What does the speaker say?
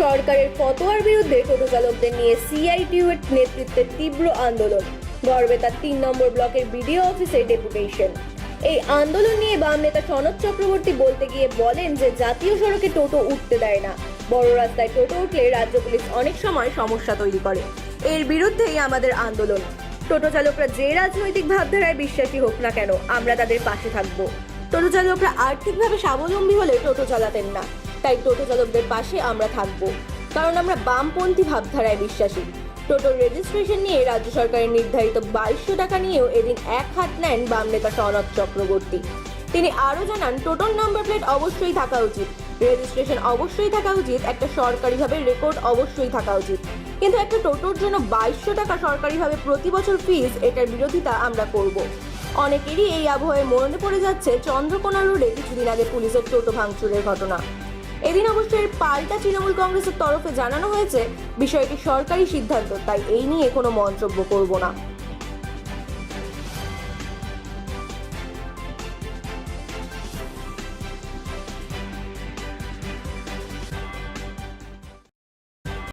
সরকারের ফতোয়ার বিরুদ্ধে টোটো চালকদের নিয়ে সিআইটিউ এর নেতৃত্বে তীব্র আন্দোলন। গড়বেতার তিন নম্বর ব্লকের বিডিও অফিসে ডেপুটেশন। এই আন্দোলন নিয়ে বাম নেতা সনদ চক্রবর্তী বলতে গিয়ে বলেন যে জাতীয় সড়কে টোটো উঠতে দেয় না। বড় রাস্তায় টোটো উঠলে রাজ্য পুলিশ অনেক সময় সমস্যা তৈরি করে। এর বিরুদ্ধেই আমাদের আন্দোলন। টোটো চালকরা যে রাজনৈতিক ভাবধারায় বিশ্বাসী হোক না কেন, আমরা তাদের পাশে থাকব। টোটো চালকরা আর্থিকভাবে স্বাবলম্বী হলে টোটো চালাতেন না। তাই টোটো চালকদের পাশে আমরা থাকব। কারণ আমরা বামপন্থী ভাবধারায় বিশ্বাসী। টোটোর রেজিস্ট্রেশন নিয়ে রাজ্য সরকারের নির্ধারিত বাইশশো টাকা নিয়েও এদিন এক হাত নেন বাম নেতা সনদ চক্রবর্তী। তিনি আরও জানান টোটোর নাম্বার প্লেট অবশ্যই থাকা উচিত। রেজিস্ট্রেশন অবশ্যই থাকা উচিত, একটা সরকারিভাবে রেকর্ড অবশ্যই থাকা উচিত। কিন্তু একটা টোটোর জন্য বাইশশো টাকা সরকারিভাবে প্রতি বছর ফিস এটার বিরোধিতা আমরা করব। অনেকেরই এই আবহাওয়ায় মনে পড়ে যাচ্ছে চন্দ্রকোনা রোডে কিছুদিন আগে পুলিশের টোটো ভাঙচুরের ঘটনা। এদিন অবশ্য এর পাল্টা তৃণমূল কংগ্রেসের তরফে জানানো হয়েছে, বিষয়টি সরকারি সিদ্ধান্ত, তাই এই নিয়ে কোনো মন্তব্য করব না।